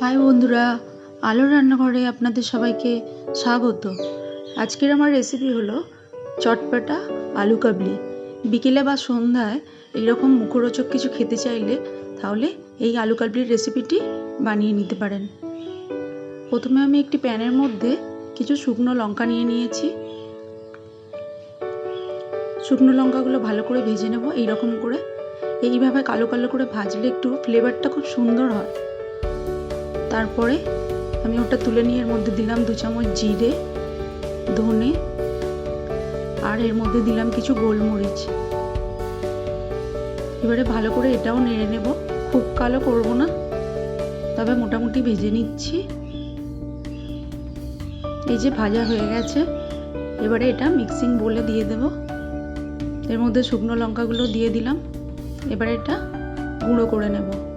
High বন্ধুরা আলোর রান্নাঘরে আপনাদের সবাইকে স্বাগত। আজকের আমার রেসিপি হলো চটপাটা আলু কাবলি। বিকেলে বা সন্ধ্যায় এইরকম মুখরোচক কিছু খেতে চাইলে তাহলে এই আলু কাবলির রেসিপিটি বানিয়ে নিতে পারেন। প্রথমে আমি একটি প্যানের মধ্যে কিছু শুকনো লঙ্কা নিয়ে নিয়েছি। শুকনো লঙ্কাগুলো ভালো করে ভেজে নেব, এইরকম করে। এইভাবে কালো কালো করে ভাজলে একটু ফ্লেভারটা খুব সুন্দর হয়। তারপরে আমি ওটা তুলে নিয়ে এর মধ্যে দিলাম দু চামচ জিরে, ধনে, আর এর মধ্যে দিলাম কিছু গোলমরিচ। এবারে ভালো করে এটাও নেড়ে নেব। খুব কালো করব না, তবে মোটামুটি ভেজে নিচ্ছি। এই যে ভাজা হয়ে গেছে, এবারে এটা মিক্সিং বলে দিয়ে দেব। এর মধ্যে শুকনো লঙ্কাগুলো দিয়ে দিলাম। এবারে এটা গুঁড়ো করে নেব।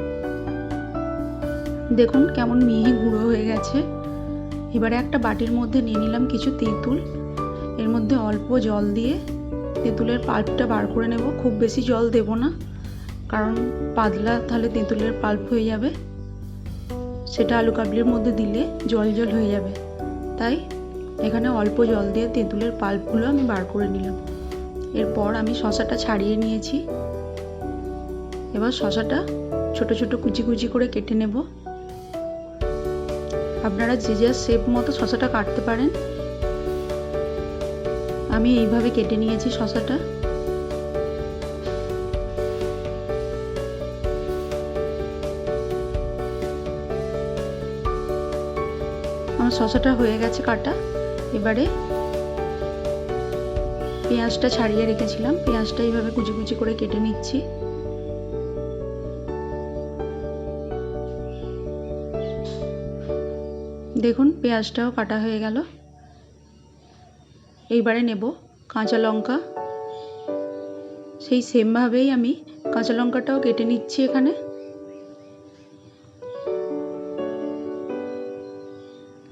দেখুন কেমন মিহি গুঁড়ো হয়ে গেছে। এবারে একটা বাটির মধ্যে নিয়ে নিলাম কিছু তেঁতুল। এর মধ্যে অল্প জল দিয়ে তেঁতুলের পাল্পটা বার করে নেব। খুব বেশি জল দেব না, কারণ পাতলা তাহলে তেঁতুলের পাল্প হয়ে যাবে। সেটা আলু কাবলির মধ্যে দিলে জল জল হয়ে যাবে। তাই এখানে অল্প জল দিয়ে তেঁতুলের পাল্পগুলো আমি বার করে নিলাম। এরপর আমি শশাটা ছাড়িয়ে নিয়েছি। এবার শশাটা ছোট ছোট কুচি কুচি করে কেটে নেব। আপনারা যে যার শেপ মতো শশাটা কাটতে পারেন, আমি এইভাবে কেটে নিয়েছি শশাটা। আমার শশাটা হয়ে গেছে কাটা। এবারে পেঁয়াজটা ছাড়িয়ে রেখেছিলাম। পেঁয়াজটা এইভাবে কুচি কুচি করে কেটে নিচ্ছি। দেখুন, পেঁয়াজটাও কাটা হয়ে গেল। এইবারে নেব কাঁচা লঙ্কা। সেই সেমভাবেই আমি কাঁচা লঙ্কাটাও কেটে নিচ্ছি এখানে।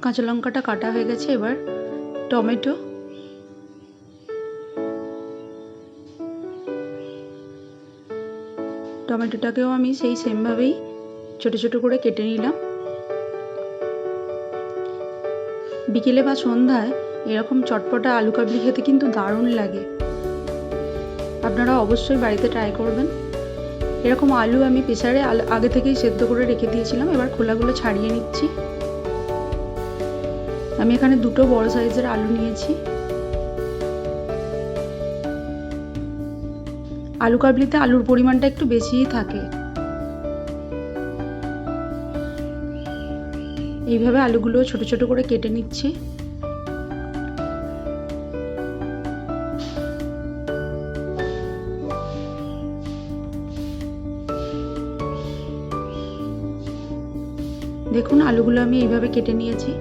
কাঁচা লঙ্কাটা কাটা হয়ে গেছে, এবার টমেটো। টমেটোটাকেও আমি সেই সেমভাবেই ছোট ছোট করে কেটে নিলাম। বিকেলে বা সন্ধ্যায় এরকম চটপটা আলু কাবলি খেতে কিন্তু দারুণ লাগে। আপনারা অবশ্যই বাড়িতে ট্রাই করবেন। এরকম আলু আমি প্রেসারে আগে থেকেই সেদ্ধ করে রেখে দিয়েছিলাম, এবার খোলাগুলো ছাড়িয়ে নিচ্ছি। আমি এখানে দুটো বড় সাইজের আলু নিয়েছি। আলু কাবলিতে আলুর পরিমাণটা একটু বেশিই থাকে। এইভাবে আলুগুলো ছোট ছোট করে কেটে নিচ্ছি। দেখুন আলুগুলো আমি এইভাবে কেটে নিয়েছি।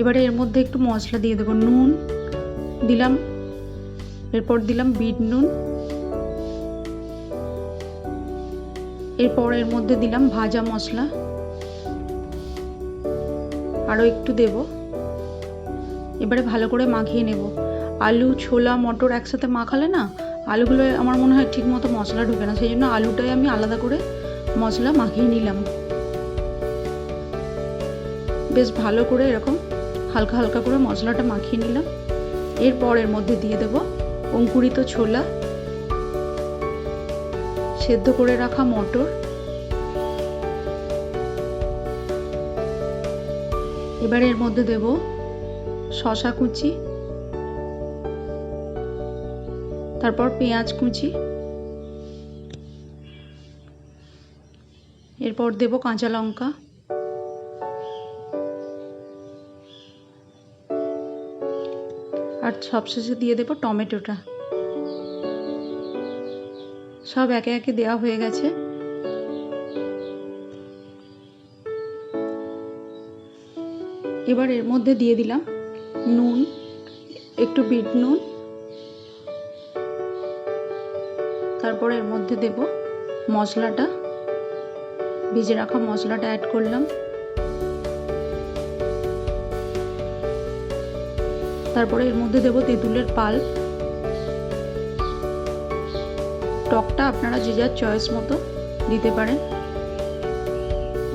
এবারে এর মধ্যে একটু মশলা দিয়ে দেবো, নুন দিলাম, এরপর দিলাম বিট নুন। এরপর এর মধ্যে দিলাম ভাজা মশলা। আরও একটু দেব। এবারে ভালো করে মাখিয়ে নেব। আলু, ছোলা, মটর একসাথে মাখালে না, আলুগুলো আমার মনে হয় ঠিক মতো মশলা ঢুকে না, সেই জন্য আলুটাই আমি আলাদা করে মশলা মাখিয়ে নিলাম। বেশ ভালো করে এরকম হালকা হালকা করে মশলাটা মাখিয়ে নিলাম। এরপর এর মধ্যে দিয়ে দেব অঙ্কুরিত ছোলা, সেদ্ধ করে রাখা মটর এবার এর মধ্যে দেব শশা কুচি, তারপর পেঁয়াজ কুচি, এরপর দেব কাঁচা লঙ্কা, আর সবশেষে দিয়ে দেব টমেটোটা। সব একে একে দেওয়া হয়ে গেছে। এবার এর মধ্যে দিয়ে দিলাম নুন, একটু বিট নুন। তারপর এর মধ্যে দেব মশলাটা। ভিজে রাখা মশলাটা অ্যাড করলাম। তারপরে এর মধ্যে দেব তেঁতুলের পাল। টকটা আপনারা যে যার চয়েস মতো দিতে পারেন।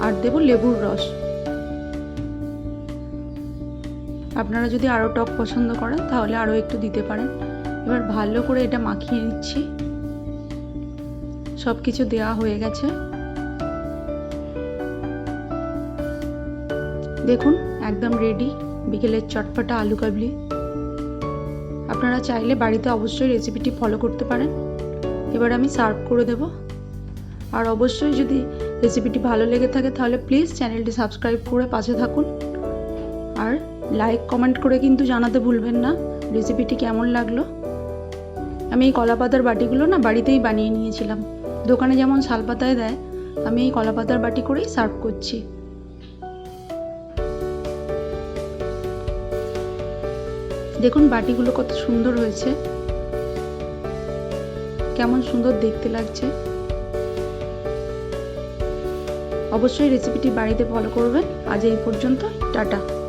আর দেব লেবুর রস। আপনারা যদি আরও টক পছন্দ করেন, তাহলে আরও একটু দিতে পারেন। এবার ভালো করে এটা মাখিয়ে নিচ্ছি। সব কিছু দেওয়া হয়ে গেছে। দেখুন, একদম রেডি বিকেলের চটপটা আলু কাবলি। আপনারা চাইলে বাড়িতে অবশ্যই রেসিপিটি ফলো করতে পারেন। এবার আমি সার্ভ করে দেব। আর অবশ্যই যদি রেসিপিটি ভালো লেগে থাকে, তাহলে প্লিজ চ্যানেলটি সাবস্ক্রাইব করে পাশে থাকুন। আর লাইক কমেন্ট করে কিন্তু জানাতে ভুলবেন না। রেসিপিটি কেমন লাগল? আমি এই কলাপাতার বাটিগুলো না বাড়িতেই বানিয়ে নিয়েছিলাম। দোকানে যেমন শালপাতায় দেয়, আমি এই কলাপাতার বাটি করেই সার্ভ করছি। দেখুন বাটিগুলো কত সুন্দর হয়েছে। কেমন সুন্দর দেখতে লাগছে। অবশ্যই রেসিপিটি বাড়িতে ফলো করবেন। আজ এই পর্যন্ত, টাটা।